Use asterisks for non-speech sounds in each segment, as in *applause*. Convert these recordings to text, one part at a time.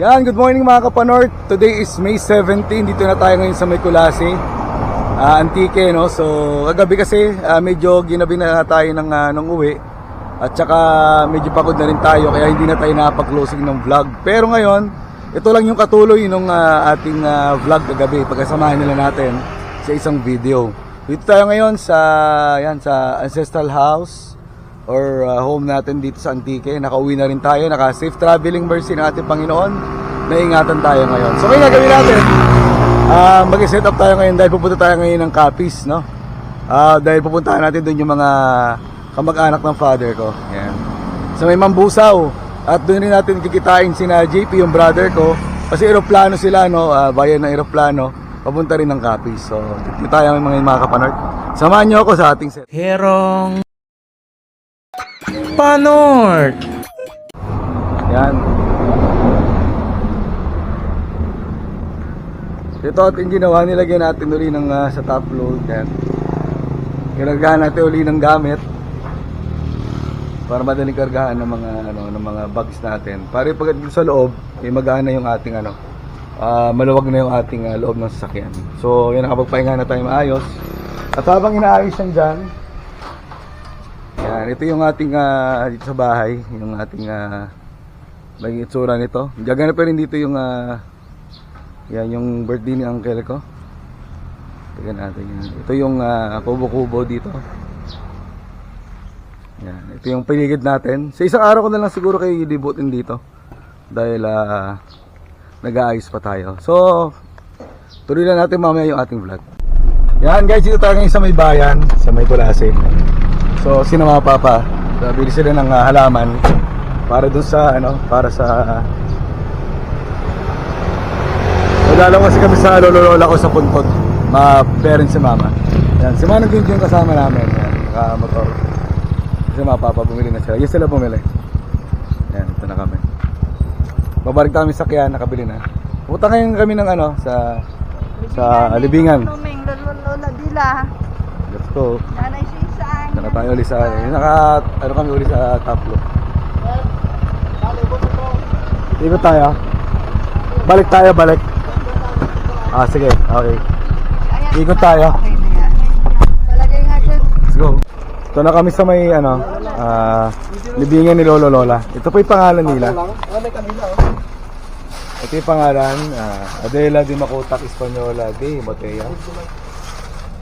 Yan, good morning mga kapanort. Today is May 17. Dito na tayo ngayon sa May Kulasi. Ah, Antique, no? So, kagabi kasi ah, medyo ginabi na tayo ng, ah, ng uwi. At saka medyo pagod na rin tayo kaya hindi na tayo nakapag-closing ng vlog. Pero ngayon, ito lang yung katuloy ng ating ah, vlog kagabi. Pagkasamahan nila natin sa isang video. Dito tayo ngayon sa, yan, sa Ancestral House or uh, home natin dito sa Antique. Nakauwi na rin tayo, naka safe traveling mercy ng ating Panginoon. Naingatan tayo ngayon. So kaya gagawin natin, ah mag-set up tayo ngayon dahil pupunta tayo ngayon ng Capiz, no? Ah dahil pupuntahan natin doon yung mga kamag-anak ng father ko. Yan. So may mambusaw. At doon rin natin kikitain sina JP, yung brother ko. Kasi eroplano sila, no? Ah, bayan ng eroplano. Papunta rin ng Capiz. So, dito tayo mga mga kapanart. Samahan niyo ako sa ating set. Herong Panort Yan. Ito at yung ginawa, nilagyan natin uli ng ah, sa top load. Yan. Kinargahan natin uli ng gamit para madaling kargahan ng mga ano ng mga bags natin. Para pag sa loob, eh magaan na yung ating ano, ah, maluwag na yung ating ah, loob ng sasakyan. So, yan nakapagpahinga na tayo maayos. At habang inaayos yan dyan, yan, ito yung ating ah, dito sa bahay, yung ating uh, may itsura nito. Gagana pa rin dito yung ah, yan yung birthday ni uncle ko. Tingnan natin yan. Ito yung ah, kubo-kubo dito. Yan, ito yung paligid natin. Sa isang araw ko na lang siguro kayo ilibutin dito. Dahil ah, nag-aayos pa tayo. So, tuloy na natin mamaya yung ating vlog. Yan guys, dito tayo ngayon sa may bayan, sa may kulase. So, sino mga papa? Bili sila ng ah, halaman para dun sa ano, para sa Nagalaw kasi kami sa lolo-lola ko sa Puntod. Ma parents si mama. Yan, si Manong Junjun kasama namin. Yan, naka-motor. Kasi mga papa bumili na sila. Yes sila bumili. Yan, ito na kami. Babalik kami sa kaya nakabili na. Pupunta ngayon kami ng ano sa sa Libingan. Tuming lolo dila. Let's go. Nanay sisaan. Naka tayo uli sa naka ano kami uli sa Taplo. Ikot tayo. Balik tayo, balik. Ah, sige. Okay. Ikot tayo. Let's go. Ito na kami sa may ano, ah, libingan ni Lolo Lola. Ito po yung pangalan nila. Ito yung pangalan, ah, Adela de Macotac Española de Motea.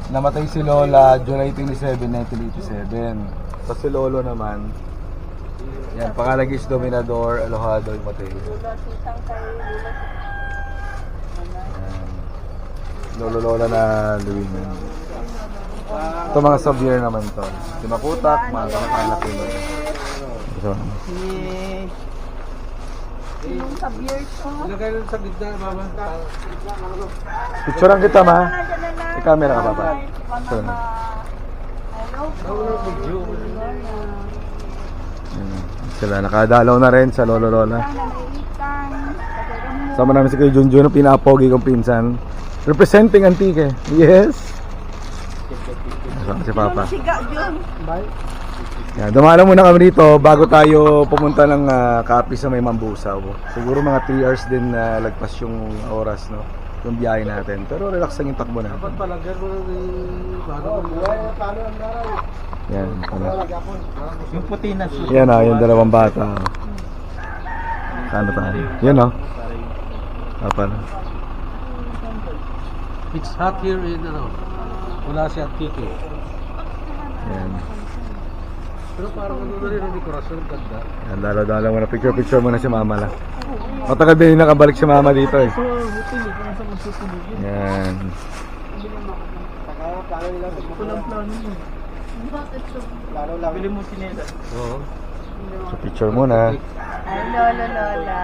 Namatay si Lola July 27, 1987. Tapos si Lolo naman, yan, pangalan is Dominador Alojado. Yan. Lolo Lola na Luwin. Ito mga sabier naman to. Si Makutak, mga yun. Ito. Yung sa beard ko. Picturean kita ma. Nandiyan na lang. May camera ka pa ba? Ito. Hello po. Yan. Sila nakadalaw na rin sa Lolo Lola. Sama namin si Kuya Junjun, ang pinapogi kong pinsan. Representing Antique. Yes! Si Papa. Siga yun. Yan, dumala muna kami dito bago tayo pumunta ng uh, Capi sa may Mambusaw. Siguro mga 3 hours din na lagpas yung oras, no? Yung biyahe natin. Pero relax lang yung takbo natin. Yan, ano. Yung puti na suit Yan ah, yung dalawang bata. Ano tayo? Yan oh. Ah, pala. It's hot here in ano Wala si Antique Yan. Pero parang ano na rin ang dekorasyon Ganda Yan, dala-dala muna. Picture-picture muna si Mama lang. Matagal din yung nakabalik si Mama dito eh. Yan. Bili mo sinela Oo So, picture muna. Ay, lolo, lola.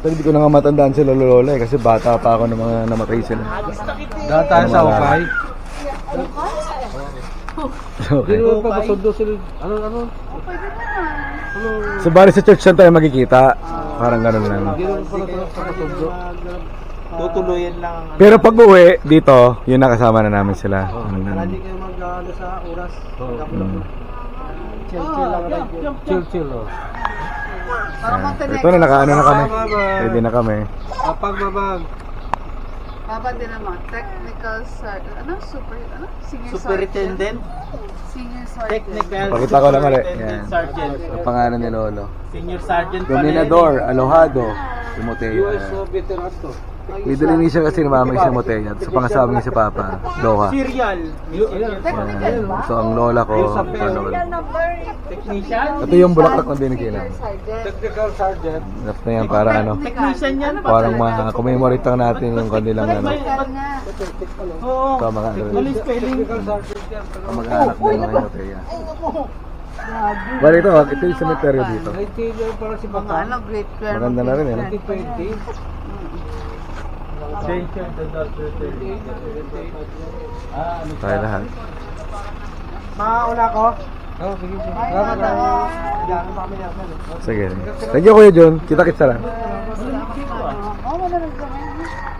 Pero hindi ko na nga matandaan si Lolo Lola eh, kasi bata pa ako ng mga namatay sila. Dahil tayo sa Wala. Ukay *laughs* Okay. Pero papasundo sila Ano ano Pwede na. So, bali sa church lang tayo magkikita. Parang ganun lang. Hindi naman pala ito papasundo Tutuloyin lang Pero pag uwi dito, yun nakasama na namin sila. Mm. kayo mag sa oras Mm. Chill chill lang Chill chill oh Ayan. Ito na, nakaano na kami. Pwede na kami. Kapag babag. Papa din naman, technical sergeant. Ano? Super, ano? Senior Superintendent. Senior sergeant. Technical. Pakita ko lang ulit. Superintendent Yan. Sergeant. Ang pangalan ni Lolo. Senior Sergeant Dominador, Alohado, Timoteo. US veteran to. Middle initial kasi ni Mama is Timoteo. Sa pangasabi niya si Papa, Doha. Serial. Yan. So ang lola ko, number. Technician. Ito yung bulaklak na. Sergeant. Technical Sergeant. Enough na yan para ano. Technician yan. Parang ma-commemorate lang natin yung kanilang ano. Oo. Ito mga ano. Technical Sergeant yan. Ang mag-anak ng mga Timoteo. Bali ito, ito yung cemetery dito. Retailer para si Mga ano, grade 12. Maganda na rin, eh, no? 2020. Ah, ano Tayo lahat. Ko? Sige, sige. Ay, Salamat wala. ah. Diyan, kami yan. Sige. Thank you Kuya John. Kita-kita lang. Oo, kami.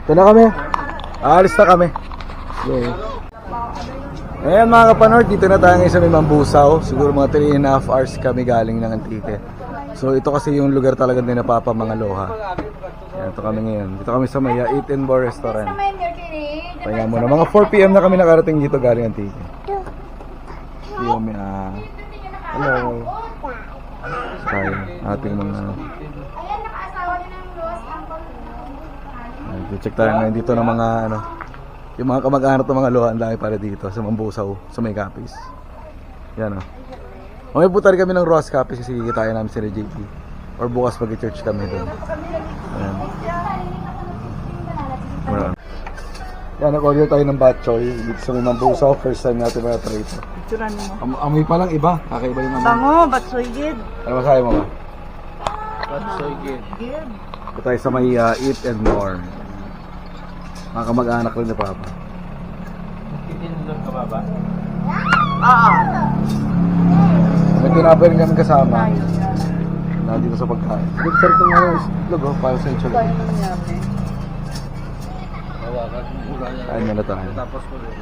Ito na kami. Aalis na kami. Yay. Ayan mga kapanord, dito na tayo ngayon sa may Mambusaw. Siguro mga 3 and a half hours kami galing ng Antique. So ito kasi yung lugar talaga din na Papa mga loha. Ayan, ito kami ngayon. Dito kami sa may uh, Eat and Bar Restaurant. Pahinga muna. Mga 4pm na kami nakarating dito galing Antique. Yung may ah, hello. Tayo, ating mga Ayan, check tayo ngayon dito ng mga ano yung mga kamag-anak ng mga luha ang dami para dito sa Mambusaw sa may Capiz yan o oh. may putar kami ng Ross Capiz kasi kikitayan namin sila JP or bukas mag-church kami doon ayan yan nag-order tayo ng bok choy dito sa may Mambusaw first time natin mga try ito Picturean mo. Am amoy pa lang iba kakaiba yung amoy Bango, ba't so gid? ano masabi mo ba? So, again. Gid. Ito tayo sa may uh, Eat and More mga kamag-anak rin ni Papa Titinulog ka ba ba? Ah, may tinabarin kami kasama na dito sa pagkain. Good sir itong ano, itlog oh, para sa nangyari. Hawakan. Kain muna tayo. Tapos mo rin.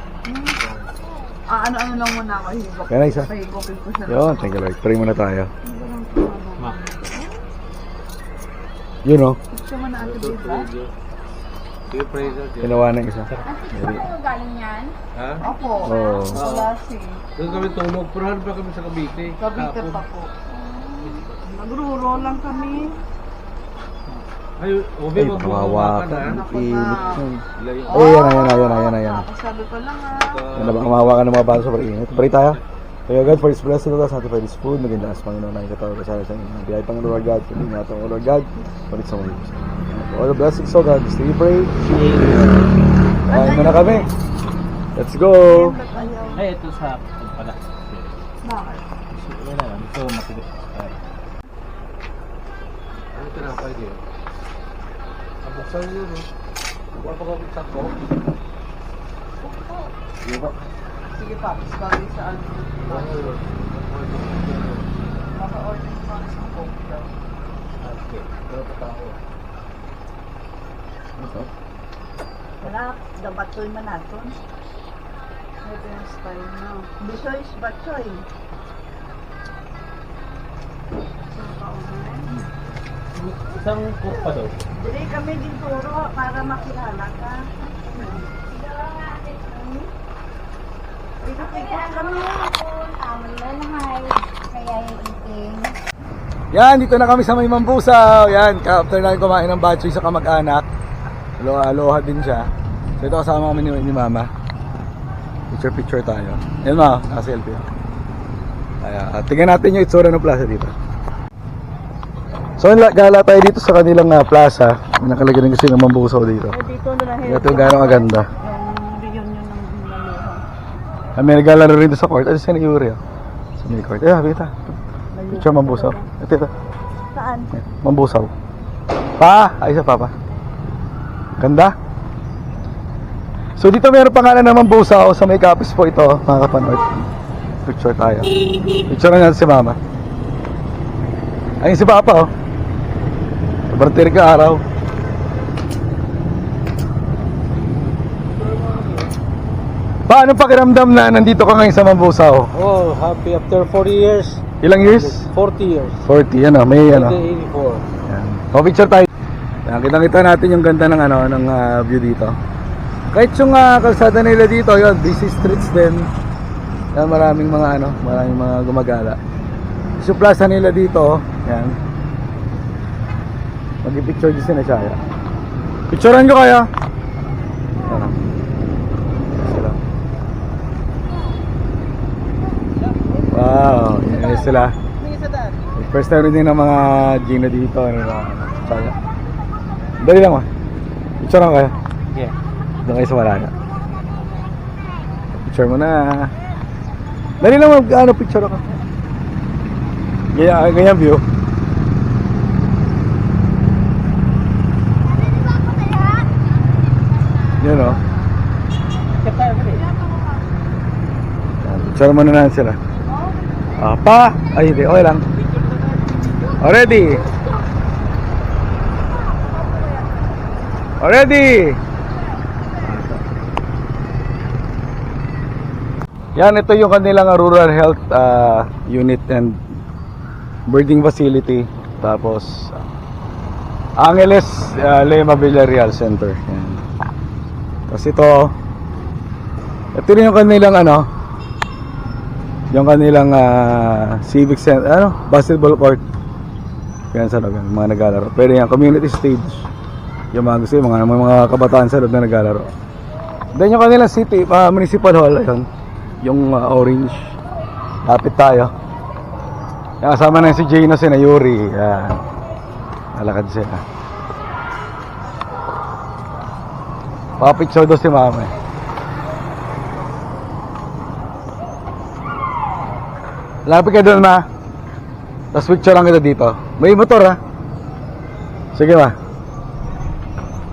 Ah, ano-ano lang muna ako hibok. Kaya na isa. Ko siya. Yun, thank you Lord. Pray muna tayo. Ma. Yun oh, Picture mo na ate. Sige, praise the Lord. ginawa ng isa. Very. galing yan? Ha? Opo. Oo. Si. Doon kami tulog. Purahan pa kami sa Cavite. Tapos, pa po. Nagruro lang kami. Ay, Obe, wag mo hawakan, ka. ha? Init. Layo. Ay, yan na, yan na, yan na, yan na, yan na. Ako sabi ko lang ah. Yan na ba, ka ng mga bata sobrang init. Pray tayo. Kaya God, for His blessing of us, sanctify this food, maging lakas Panginoon ang katawag ka sa akin sa inyo. Biyay Panginoon Lord God, sa inyo atong Lord God, palit sa mga All the blessings, so God, stay you pray. Kain mo na kami. Let's go! Ay, ito sa pala. Bakit? Wala lang. Ito matigas. Ano ito na pwede? Ang buksan yun, no? Huwag pa kabuksan ko. Sige pa, bagay sa ano. Maka-order pa ako sa coke daw. Wala, dabatoy man natin. Ito yung style na. Bisoy is batsoy. Isang cook pa daw. Dili kami din turo para makilala ka. Ikot-ikot kami. Yan, dito na kami sa may Mambusaw. Yan, after namin kumain ng batchoy sa kamag-anak. Aloha, aloha din siya. So ito kasama kami ni, ni Mama. Picture picture tayo. Yan ma, naka-selfie. Ayan, at tingnan natin yung itsura ng plaza dito. So la- gala tayo dito sa kanilang uh, plaza. May nakalagay din kasi ng Mambusaw dito. Dito na lang. Ito gano'ng aganda. Yung reunion ng Maluha. Ah, may naglalaro rin sa court. Ano siya ni Yuri? ah? Sa may court. Eh, habita. Picture Mambusaw. Ito, ito. Saan? Mambusaw. Pa! Ay, isa pa pa. Ganda. So dito meron pangalan ng Mambusaw sa may kapis po ito, mga kapanood. Picture tayo. Picture na natin si Mama. Ayun si Papa oh. Sobrang ka araw. Paano pakiramdam na nandito ka ngayon sa Mambusaw? Oh, happy after 40 years. Ilang years? 40 years. 40, ano, may ano. 1984. Yan. O, picture tayo. Yan, kitang-kita natin yung ganda ng ano, ng ah, view dito. Kahit yung ah, kalsada nila dito, yun, busy streets din. Yan, maraming mga ano, maraming mga gumagala. Yung plaza nila dito, yan. Mag-picture din si Nashaya. Picturean nyo kaya? Yan. Sila. Wow, yan sila. First time din ng mga Gino dito. Ano na, Nashaya. Dali lang ma. Picture kaya? Yeah. Doon kayo sa Malaya. Picture mo na. Dali lang mag, ano, picture ako. Ganyan, ganyan view. Yun o. Yan, Picture mo na lang sila. Ah, pa! Ay, hindi. Okay lang. Already! Already! Yan, ito yung kanilang uh, rural health uh, unit and birthing facility. Tapos, Angeles uh, Lema Villarreal Center. Yan. Tapos ito, ito rin yung kanilang ano, yung kanilang uh, civic center, ano, basketball court. Yan sa loob, yan, mga naglalaro. Pero yan, community stage. Yung mga gusto, yung mga, mga, kabataan sa loob na naglalaro. Then yung kanilang city, uh, municipal hall, ayun, yung uh, orange. Lapit tayo. Yan, kasama na si Gino, si Nayuri. Yan. Nalakad sila. Papicture daw si mama eh. Lapit ka doon ma. Tapos picture lang kita dito. May motor ha. Sige ma.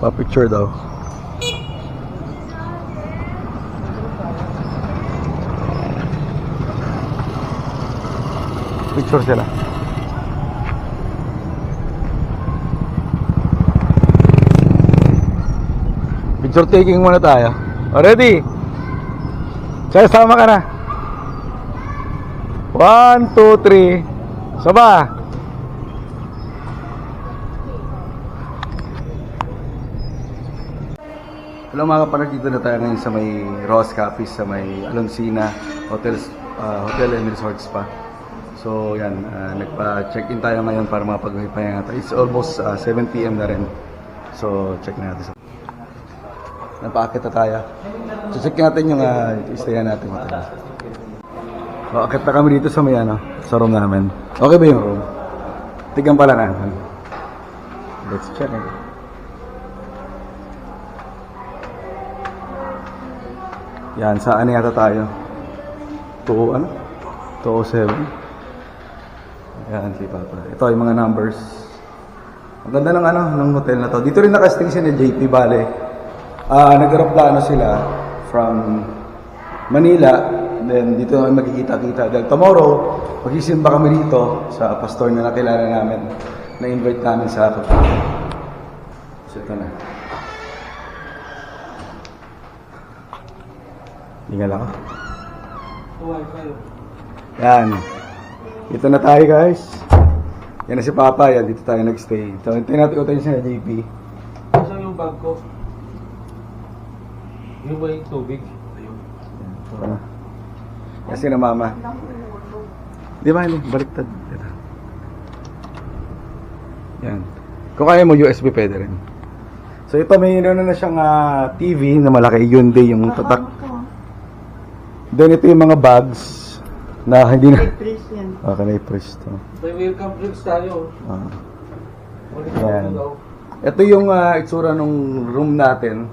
Pa-picture daw. Picture sila. Picture taking muna tayo. O, ready? Sir, sama ka na. One, two, three. Saba. Hello mga kapatid, dito na tayo ngayon sa may Ross Capiz, sa may Alonsina Hotels, ah, Hotel and Resorts pa. So yan, ah, nagpa-check-in tayo ngayon para makapagpahinga tayo. It's almost ah, 7pm na rin. So check natin sa... Napakit na tayo. So check natin yung uh, istayan natin. Hotel. So, akit na kami dito sa may ano, sa room namin. Okay ba yung room? Tignan pala na. Let's check it. Yan, saan yata tayo? 2, ano? 207. Yan, si Papa. Ito yung mga numbers. Ang ganda ng ano, ng hotel na to. Dito rin nakasting si na JP Bale. Ah, nag-aeroplano sila from Manila. Then dito kami magkikita-kita. Dahil tomorrow, magsisimba kami dito sa pastor na nakilala namin. Na-invite namin sa ako. So ito na. Tingnan lang ako. Yan. Dito na tayo guys. Yan na si Papa. Yan, dito tayo nagstay. So, hintayin natin utayin siya na JP. Saan yung bag ko? Yung ba yung tubig? Ayun. Yan. Kasi na mama. Di ba? Baliktad. Ito. Yan. Kung kaya mo, USB pwede rin. So ito, may ano na siyang ah, TV na malaki. Yun din yung tatak. Then ito yung mga bags na hindi na... Please yan. Okay, na-press to. May welcome drinks tayo. Ah. Ulit Yan. daw. Ito yung ah, itsura ng room natin.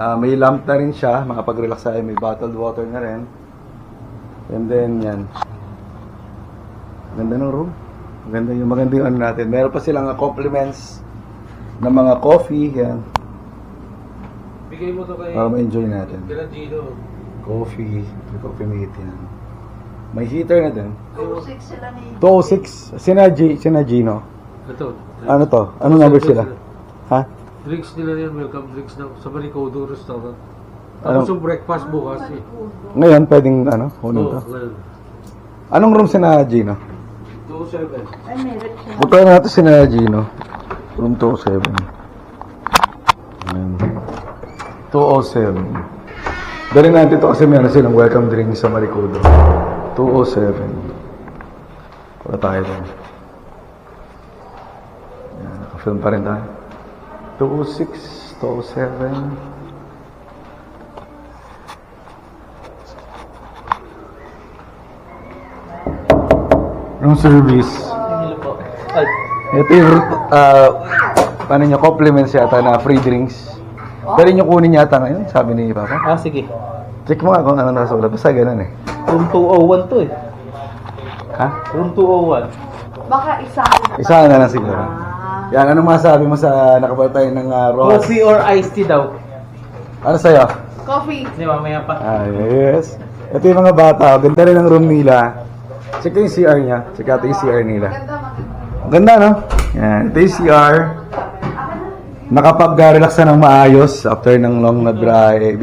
Ah, may lamp na rin siya, makapag-relax tayo. May bottled water na rin. And then, yan. Ganda ng room. Maganda yung maganda yung ano natin. Meron pa silang compliments ng mga coffee. Yan. Bigay mo to kay... Para ma-enjoy natin. Kila Gino. Coffee. May coffee mate yan. May heater na din. 206 sila ni... 206. Sina, G, sina Gino. Ito. Ano to? Ano number sila? Ha? Drinks nila yan, welcome drinks na sa Manicodo Restaurant. Ano? Tapos yung breakfast bukas eh. Ngayon, pwedeng ano, kunin to. Anong room sina Gino? 207. Ay, meron siya. Punta natin si Naya Gino. Room 207. Ayan. 207. Dali natin ito kasi meron silang welcome drink sa Maricudo. 207. Wala tayo doon. Ayan, nakafilm pa rin tayo. 206, 207. Room service. Ito yung, uh, paano nyo, compliments yata na free drinks. Dali nyo kunin yata ngayon, sabi ni Papa. ah sige. Check mo nga kung ano nasa ulat. Basta ganun eh. Room 201 to eh. Ha? Room 201. Baka isa. Isa na lang siguro. Ah. Yan, anong masabi mo sa nakabal tayo ng uh, Ross? Coffee or iced tea daw. Ano sa'yo? Coffee. Hindi, mamaya pa. Ah, yes. Ito yung mga bata. Ganda rin ang room nila. Check yung CR niya. Check natin yung CR nila. Ganda, no? Yan. Ito yung CR. Nakapag-relax na ng maayos after ng long na biyahe,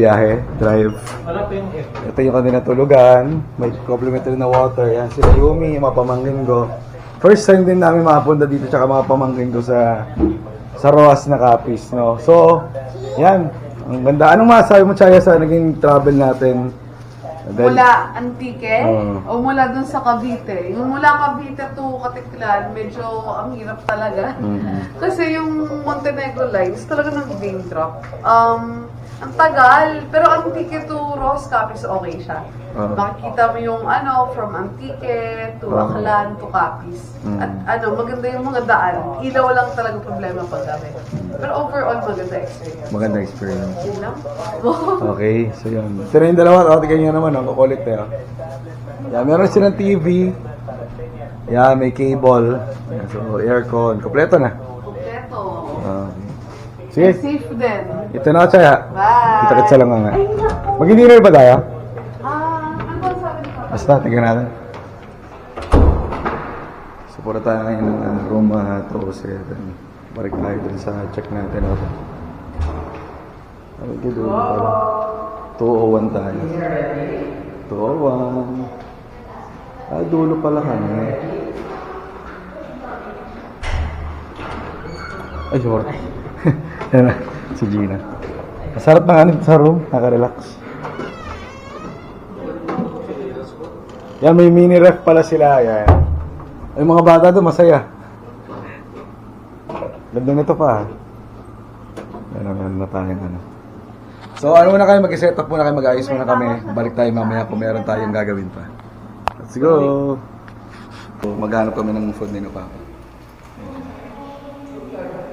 drive. Pa yung F. Ito yung kanila tulugan. May complimentary na water. Yan, sila Yumi, yung mga pamangkin ko. First time din namin makapunta dito tsaka mga pamangkin ko sa sa Roas na Capiz, no? So, yan. Ang ganda. Anong masasabi mo, Chaya, sa naging travel natin? Dahil- Mula Antique Oo. o mula dun sa Cavite. Yung mula Cavite to Katiklan, medyo ang hirap talaga. Mhm. *laughs* Kasi yung Montenegro lines, talaga nag-name drop. Um, ang tagal, pero Antique to Ross Capiz, okay siya. Oo. Makikita mo yung ano, from Antique to Oo. Aklan to Capiz. Mhm. At ano, maganda yung mga daan. Ilaw lang talaga problema pag gabi. Pero overall, maganda experience. Maganda experience. Yun lang. *laughs* Okay, so yun. Na yung dalawa. O, tingnan nyo naman, ang kukulit tayo. Yan, meron silang TV. Yan, may cable. Yan, so, aircon. Kompleto na. Sige, Safe din. ito na, Chaya. Bye! Kita-kitsa lang nga. Mag-dinner ba tayo? Ah, ano ba sabi ni Papa? Basta, tingnan natin. So, pura tayo ngayon ng uh, room uh, 207. Balik tayo dun sa check natin. Ako. Ano gito pala? 201 tayo. 201. Ah, dulo pala kami. Ay, sure. Yan *laughs* si Gina. Masarap na nga sa room, nakaka-relax. Yan, may mini ref pala sila. Yan. Ay, mga bata doon, masaya. Ganda nito pa. Yan, meron na tayong ano. So, ano muna kayo, mag-set up muna kayo, mag-ayos muna kami. Balik tayo mamaya kung meron tayong gagawin pa. Let's go! Maghanap kami ng food nino pa.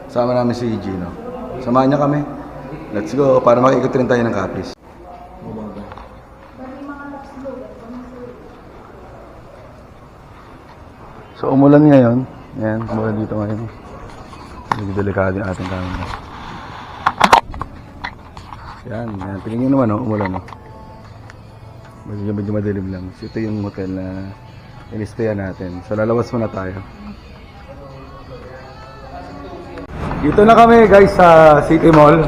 Sama namin si Gino. Samahan niya kami. Let's go, para makikot rin tayo ng kapis. So, umulan ngayon. Yan, umulan dito ngayon. Medyo delikado yung ating camera. Yan, yan. Tingnan nyo naman, oh, umulan, oh. Medyo, medyo madilim lang. So, ito yung hotel na inistayan natin. So, lalabas muna tayo. Dito na kami, guys, sa City Mall.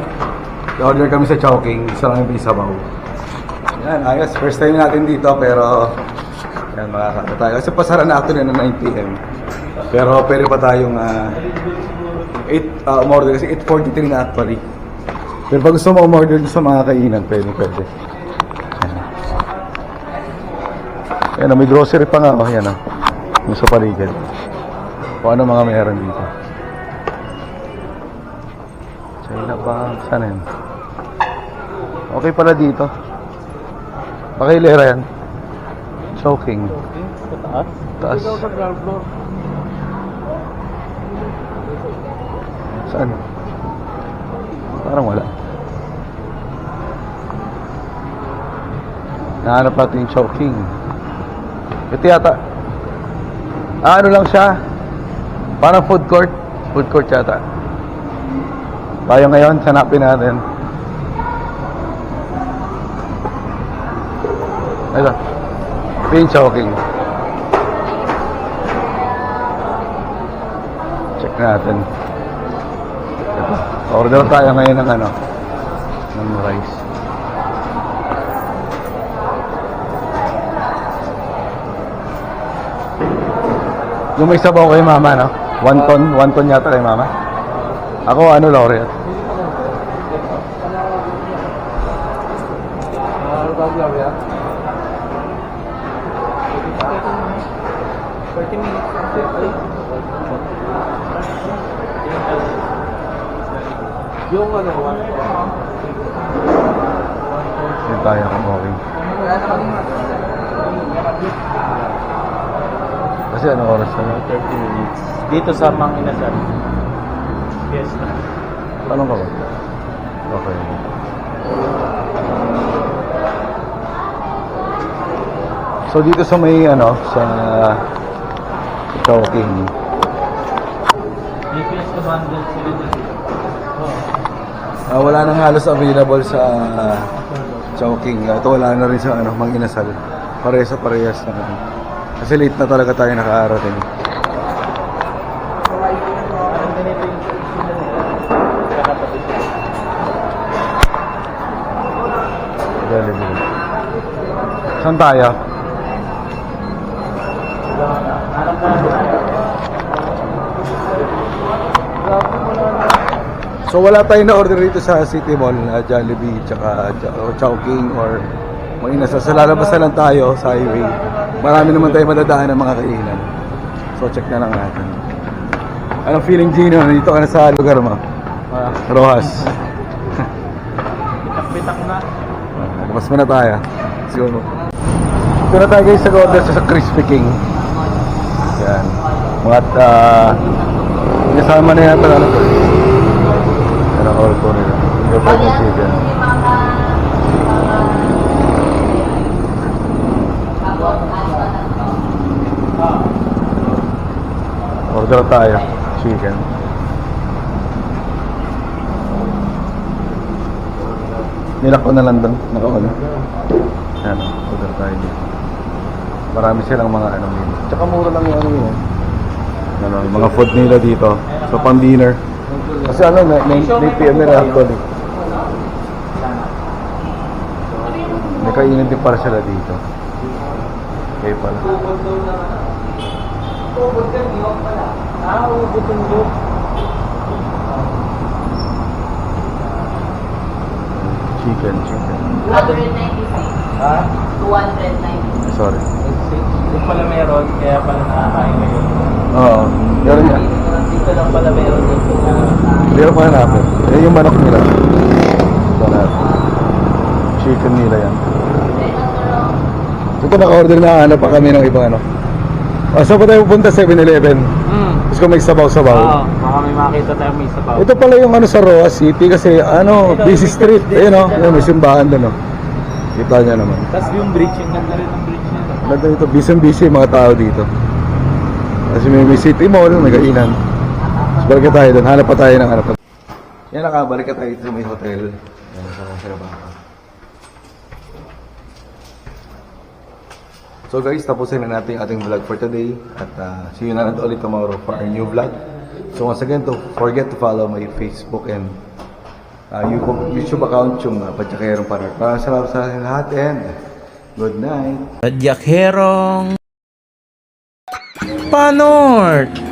Order kami sa Chowking. Isa lang yung pisabaw. Yan, ayos. First time natin dito, pero yan, makakata tayo. Kasi pasara na actually na 9pm. Pero pwede pa tayong uh, 8, uh, umorder kasi 8.43 na actually. Pero pag gusto mo umorder sa mga kainan, pwede, pwede. Yan, may grocery pa nga. Oh, yan, oh. Yung sa paligid. Kung ano mga meron dito. China ba? Saan? Okay pala dito. Pakilera yan. Choking. Okay, sa taas. Taas. Saan? Parang wala. Nahanap natin yung choking. Ito yata. Ah, ano lang siya? Parang food court. Food court yata. Tayo ngayon, sanapin natin. Ito. Yung choking. Check natin. Ito. Order tayo ngayon ng ano, ng rice. Yung may sabaw kay mama, no? One ton, one ton yata kay mama. Ako, ano, laureate. Ba lang yan? 30 minutes. Yung ano, one Yung tayo kung okay. Kasi ano oras na? 30 minutes. Dito sa Mang Inasal. Yes. Tanong ka ba? Okay. So dito sa may ano, sa Chowking. DPS na bundle sila dito. Ah, wala nang halos available sa Chowking. Ito wala na rin sa ano, Mang Inasal. Parehas sa parehas na. ano. Kasi late na talaga tayo nakaarating. Parang Saan tayo? Na. So wala tayong na-order dito sa City Mall, uh, Jollibee, tsaka Ch- o Chowking or mga inasa. Sa lalabas na lang tayo sa highway. Marami naman tayo madadaan ng mga kainan. So check na lang natin. Anong feeling Gino? Nandito ka na sa lugar mo? Ah, Rojas. *laughs* Bitak-bitak na. Labas muna tayo. Siguro. Ito na tayo guys sa order sa Crispy King. Yan. Mga uh, kasama na yata ano to. Yan ang order ko nila. Yung na chicken. Order tayo. Chicken. Nilak ko na lang doon. Nakauna. Yan. Order tayo dito. Marami silang mga ano dito. Tsaka mura lang yung ano yun. Ano, yung mga food nila dito. So pang dinner. Kasi ano, na, na, 8 p.m. nila actually. May kainin din para sila dito. Okay pala. Ah, ubod yung loop. Chicken, chicken. 296. Ha? 296. Sorry. Yung pala meron, kaya pala nakakain ngayon. Oo. Meron yan. Dito lang pala meron dito na Meron pa hanapin. Eh, yung manok nila. Ito natin. Chicken nila yan. Ito naka-order na hanap pa kami ng ibang ano. Ah, saan pa tayo pupunta? 7-Eleven. Hmm. Gusto ko may sabaw-sabaw. Oo, baka may makita tayong may sabaw. Ito pala yung ano sa Roa City kasi ano, busy street. Ayun o, ayun, may simbahan doon o. Kita niya naman. Tapos yung bridge, yung ganda rin ng bridge. Ganda dito, busy busy yung mga tao dito. Kasi may, city mall, may kainan. So, balik tayo doon. Hanap pa tayo ng hanap pa. Yan, nakabalik ka tayo dito may hotel. Yan, sa Sarabaka. So guys, tapusin na natin yung ating vlog for today. At uh, see you na lang ulit tomorrow for our new vlog. So once again, don't forget to follow my Facebook and uh, YouTube, YouTube account yung uh, Padyakerong Parar. Maraming salamat sa lahat and good night. Radyakerong Panort